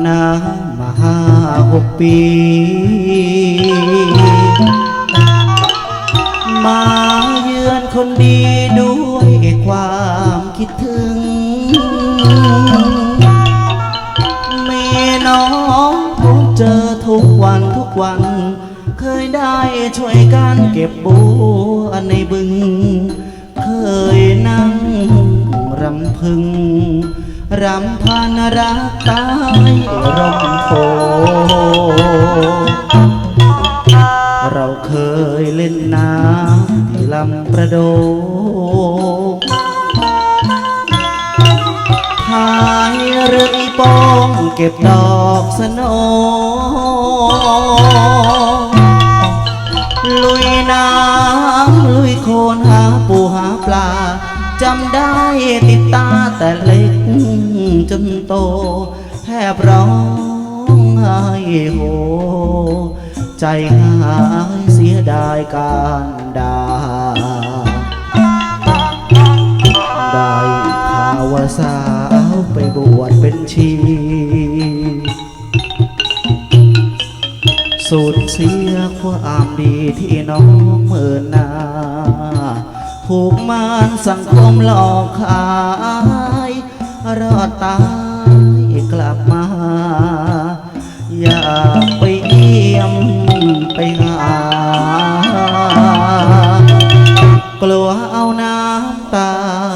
นนามาห้าหกปี มาเยือนคนดีด้วยความคิดถึง มีน้องพบเจอทุกวันทุกวัน เคยได้ช่วยกันเก็บบัวในบึง เคยนั่งรำพึง รำพันรักตายร่มโพเราเคยเล่นน้ำที่ลำประโดงพายเรืออีปองเก็บดอกสโนลุยน้ำลุยโคน จำได้ติดตาแต่เล็กจนโต แทบร้องไห้โฮใจหายเสียดายการดาได้ข่าวว่าสาวไปบวชเป็นชีสูญเสียความดีที่น้องเมินนา ถูกมารสังคมหลอกขายรอดตายกลับมา อยากไปเยี่ยมไปหากลัวเอาน้ำตา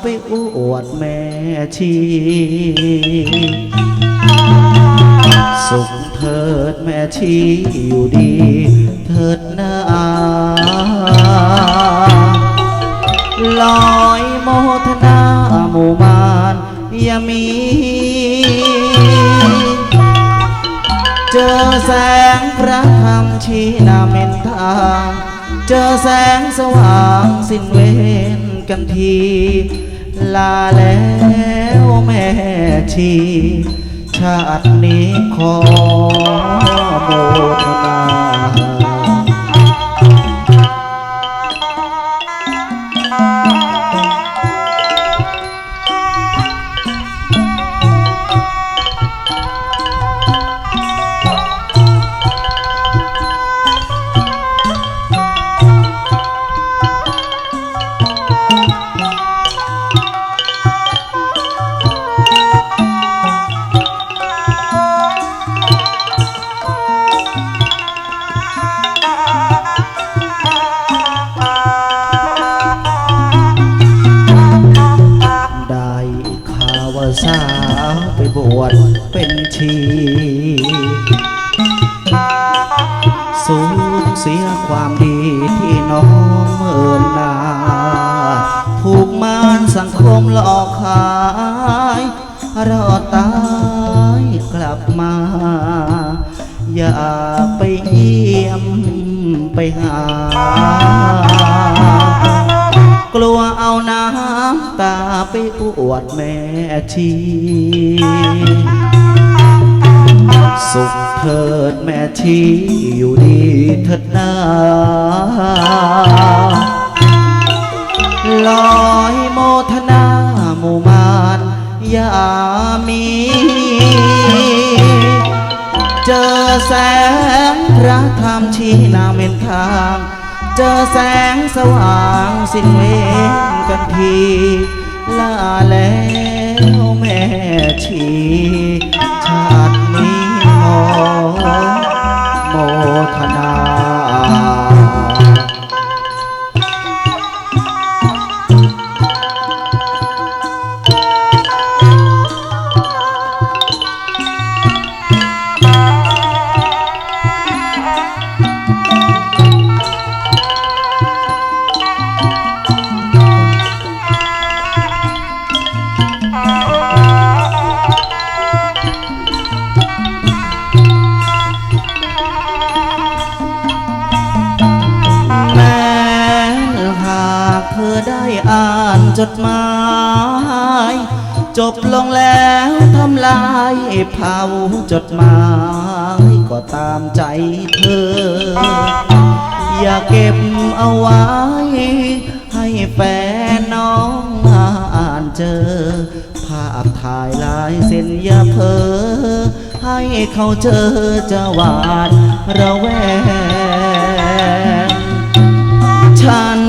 ไปอวดแม่ชี สุขเถิดแม่ชีอยู่ดี เถิดนา ลอยโมทนาหมู่มานอย่ามี เจอแสงพระธรรมชี้นำเม็นทางเจอแสงสว่างสิ้นเวรกันที ลาแล้วแม่ชีชาตินี้ขอโมทนา อย่าไปเยี่ยมไปหา กลัวเอาน้ำตาไปอวดแม่ชีสุขเถิดแม่ชีอยู่ดีเถิดนาลอ แสงพระธรรมชี้นำเป็นทาง เจอแสงสว่างสิ้นเวรกันทีลาแล้วแม่ชีชา อ่านจดหมาย จบลงแล้วทำลายเผาจดหมาย ก็ตามใจเธอ อย่าเก็บเอาไว้ ให้แฟนน้องอ่านเจอ ภาพถ่ายลายเส้นอย่าเพอ ให้เขาเจอจะหวาดระแวงฉัน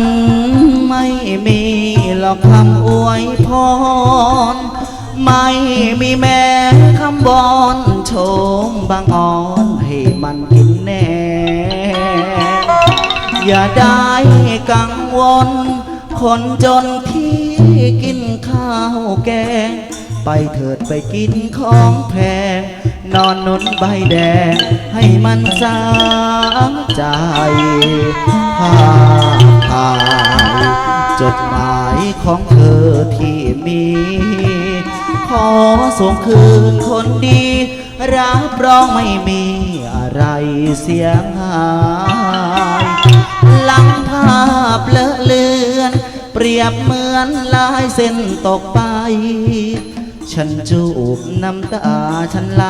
ไม่มี อกคำอวยพร ไม่มีแม้คำบอนโชมบางอ่อนให้มันกินแน่ อย่าได้กังวล คนจนที่กินข้าวแกง ไปเถิดไปกินของแพงนอนนุนใบแดง ให้มันสาใจภาพถ่ายจด ของเธอที่มี ขอส่งคืนคนดี รับรองไม่มีอะไรเสียหายหลังภาพเลอะเลือน เปรียบเหมือนลายเส้นตกไป ฉันจูบน้ำตาฉันไหล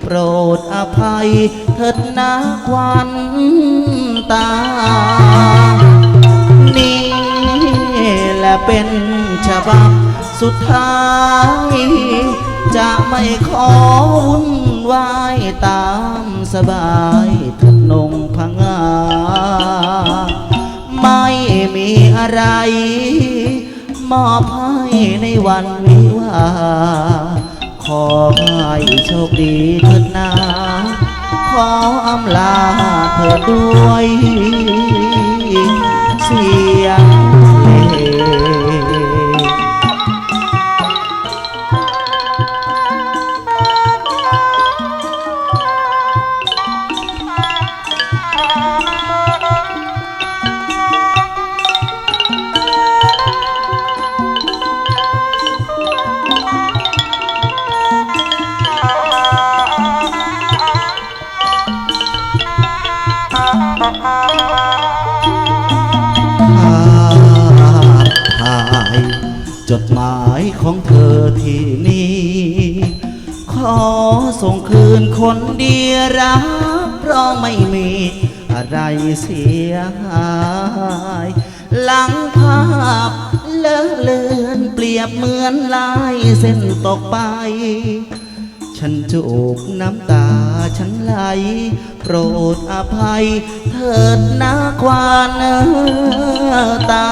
โปรดอภัยเถิดนาควันตา นี่ เป็นฉบับสุดท้าย จะไม่ขอวุ่นวายตามสบายทุกนงพังงา ไม่มีอะไร มอบให้ในวันวิวา ขอให้โชคดีเถิดนาขออำลาเธอด้วยเสียงายของเธอที่นี่ ขอส่งคืนคนดีรับเพราะไม่มีอะไรเสียหาย หลังภาพเลอะเลือนเปรียบเหมือนลายเส้นตกไป ฉันจูบน้ำตาฉันไหล โปรดอภัย เถิดนาควานตา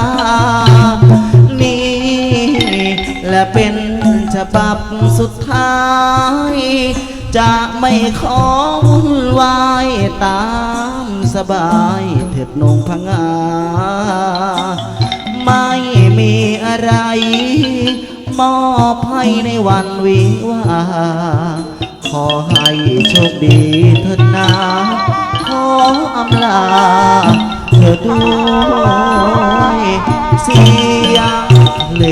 เป็นฉบับสุดท้าย จะไม่ขอวุ่นวายตามสบายเถิดนงพงา ไม่มีอะไร มอบให้ในวันวิวาขอให้โชคดีเถิดนาขออำลาเธอด้วยเสียง เล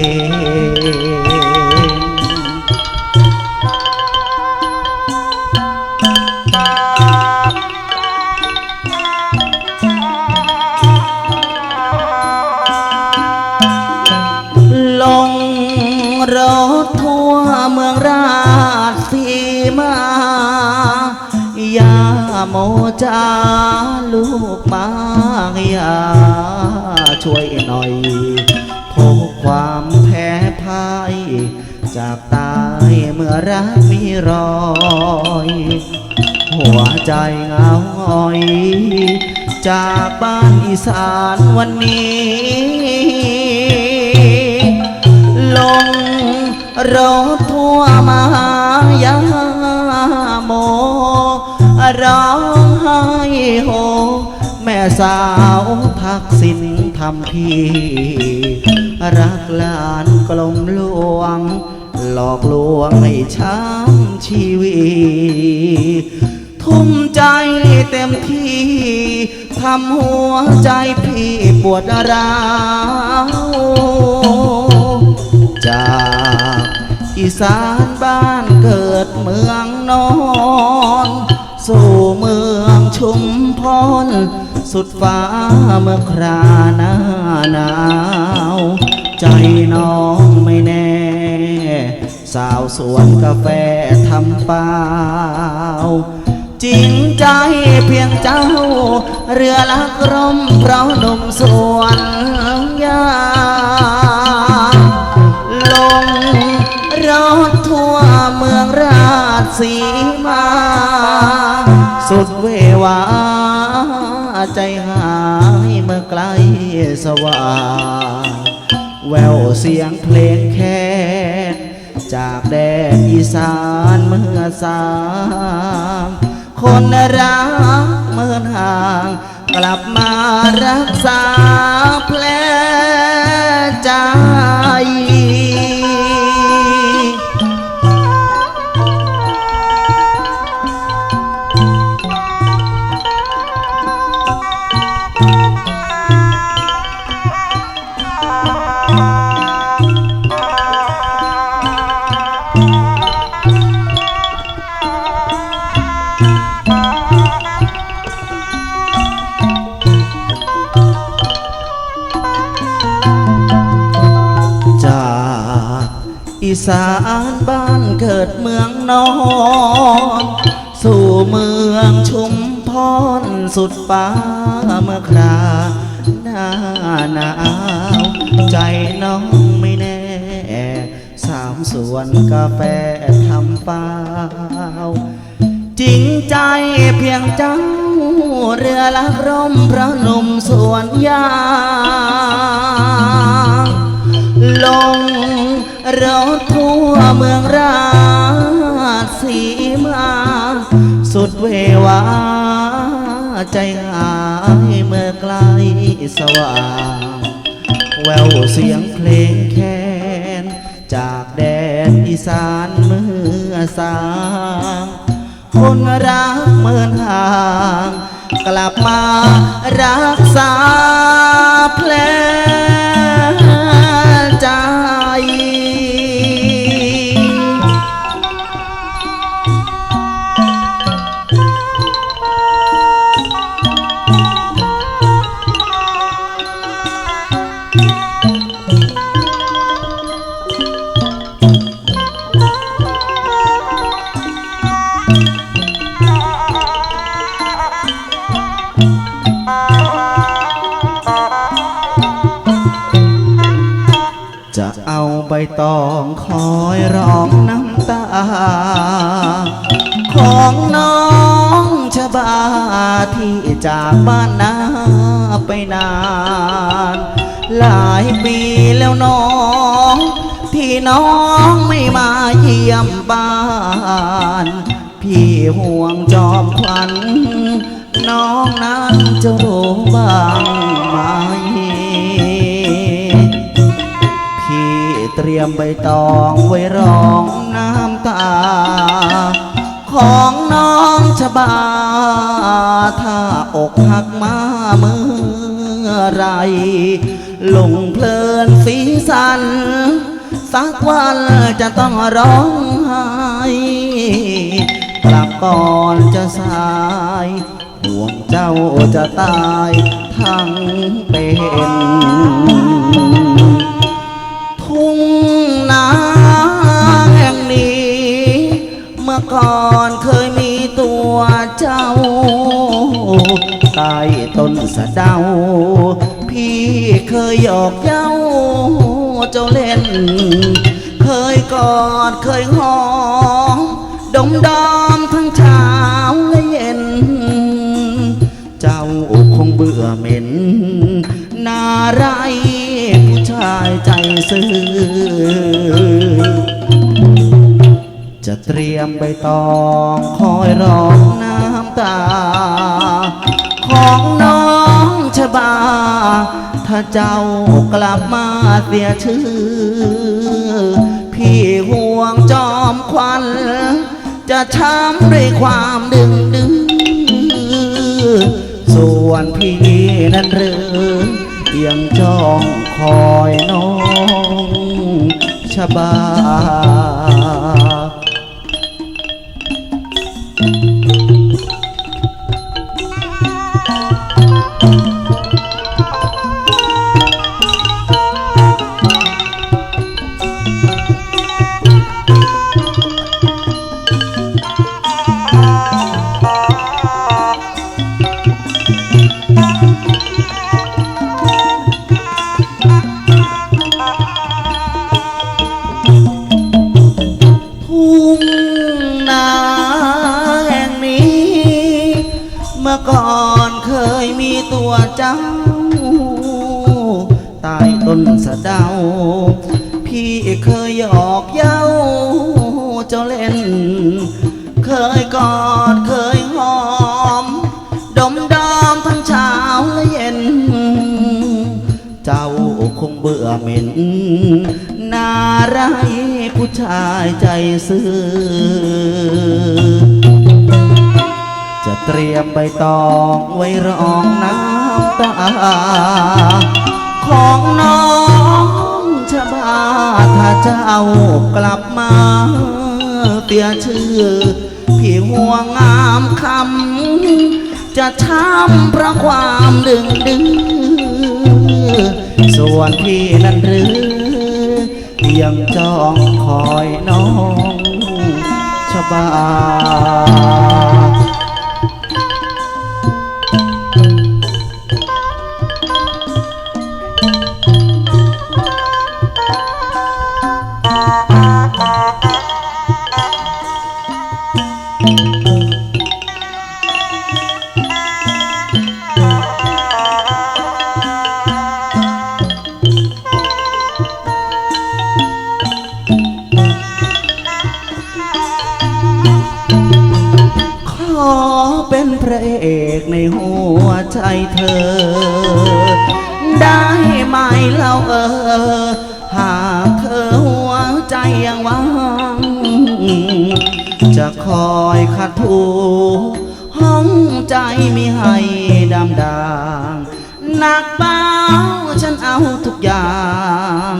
ลงรถทั่วเมืองราชสีมา ยาโมจาลูกมายาช่วยหน่อย ความแพ้พ่ายจากตายเมื่อรักมีรอย หัวใจเงาหงอย จากบ้านอีสานวันนี้ ลงรถทั่วมายาโม ร้องไห้โฮแม่สาวทักษิณทำพี่ รักหลานกลมลวง หลอกลวงให้ช้ำชีวิต ทุ่มใจเต็มที่ทำหัวใจพี่ปวดร้าวจากอีสานบ้านเกิดเมืองนอน สู่เมืองชุมพร สุดฟ้าเมื่อคราหน้าหนาว ใจน้องไม่แน่ สาวสวนกาแฟทำเปล่า จริงใจเพียงเจ้า เรือลักร่มเพราะหนุ่มสวนยาลงรถทั่วเมืองราชสีมา สุดเววาใจหายเมื่อไกลสว่าง แววเสียงเพลงแค่จากแดนอีสานเมื่อสามคนรักเมื่อห่าง กลับมารักษาแผลใจ สุดฟ้าเมื่อคราหน้าหนาวใจน้องไม่แน่ สามส่วนกาแฟทำเปล่าจริงใจเพียงเจ้า เรือลักร่มพระนมสวนยาลงรถทั่วเมืองราชสีมา สุดเววา ใจหายเมื่อไกลสว่างแววเสียงเพลงแคนจากแดนอีสานเมื่อสางคนรักเมินห่าง กลับมารักษาแผล จะเอาใบตองคอยร้องน้ำตา ของน้องชบาที่จากบ้านนาไปนาน หลายปีแล้วน้อง ที่น้องไม่มาเยี่ยมบ้าน พี่ห่วงจอมขวัญน้องนั้นจะรู้บ้างไหม เตรียมใบตองไว้รองน้ำตา ของน้องชบา ถ้าอกหักมาเมื่อไรหลงเพลินสีสัน สักวันจะต้องร้องไห้กลับก่อนจะสายห่วงเจ้าจะตายทั้งเป็น แห่งนี้ เมื่อก่อนเคยมีตัวเจ้าใต้ต้นสะเดา พี่เคยหยอกเย้าเจ้าเล่น เคยกอดเคยหอมดมดอมทั้งเช้าและเย็น เจ้าคงเบื่อเหม็น นาไรผู้ชายใจซื่อ จะเตรียมใบตองคอยรองน้ำตา ของน้องชบา ถ้าเจ้ากลับมาเสียชื่อ พี่ห่วงจอมควัน จะช้ำด้วยความดึงดื้อส่วนพี่นั้นเรือยังจ้องคอยน้องชบา thank you วเจ้าใต้ต้นสะเดา พี่เคยหยอกเย้าเจ้าเล่น เคยกอดเคยหอม ดมดอมทั้งเช้าและเย็น เจ้าคงเบื่อเหม็นนาไรผู้ชายใจซื่อ เตรียมใบตองไว้รองน้ำตา ของน้องชะบาถ้าเจ้ากลับมาเตียชื่อ พี่ห่วงงามคำ จะช้ำเพราะความดึงดื้อส่วนพี่นั้นหรือยังจ้องคอยน้องชะบา เอกในหัวใจเธอ ได้ไหมเล่าเออ หากเธอหัวใจยังว่างจะคอยขัดถูห้องใจไม่ให้ดำดางหนักเบาฉันเอาทุกอย่าง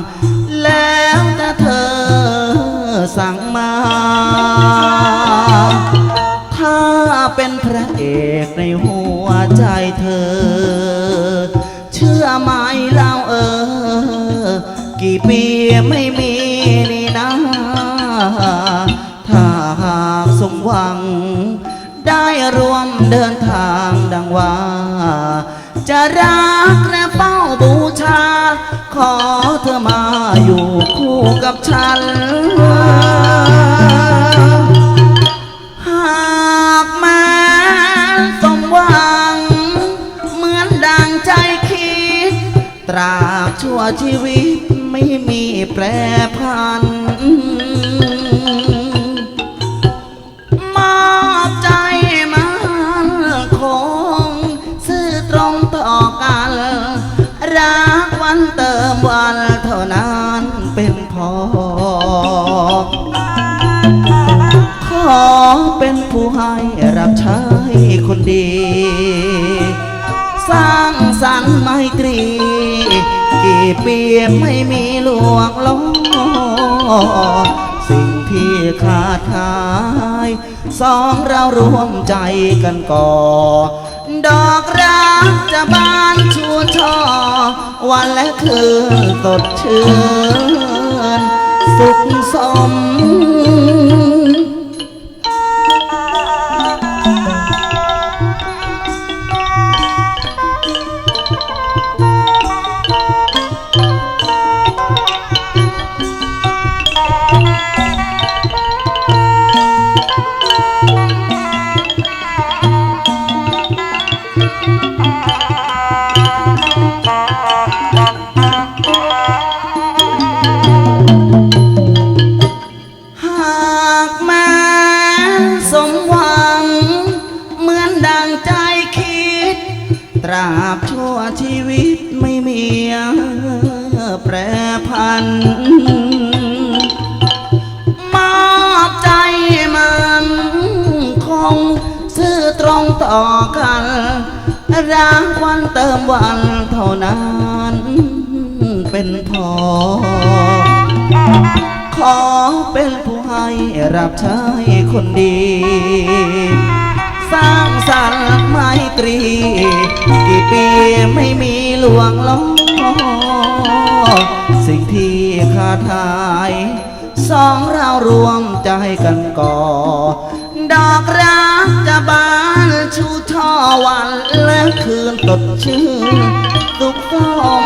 แล้วแต่เธอสั่งมา เป็นพระเอกในหัวใจเธอ เชื่อไหมเล่าเออ กี่ปีไม่มีนี่นะ ถ้าหากสมหวัง ได้ร่วมเดินทางดังว่า จะรักและเฝ้าบูชา ขอเธอมาอยู่คู่กับฉัน ตราบชั่วชีวิตไม่มีแปรพัน มอบใจมันคง ซื่อตรงต่อกัน รักวันเติมวันเท่านั้นเป็นพอ ขอเป็นผู้ให้รับใช้คนดี สร้างสรรค์ไมตรี กี่ปีไม่มีหลวงล้อสิ่งที่ขาดหาย สองเราร่วมใจกันก่อ ดอกรักจะบานชูช่อวันและคืนสดชื่น สุขสม มวันเท่านั้นเป็นพอ ขอเป็นผู้ให้รับใช้คนดี สร้างสรรค์ไมตรี กี่ปีไม่มีลวงล้อสิ่งที่ขาดหายสองเรารวมใจกันก่อ ดอกรักจะบาน ชูท่อวันและคืนตดชื่นสุขสม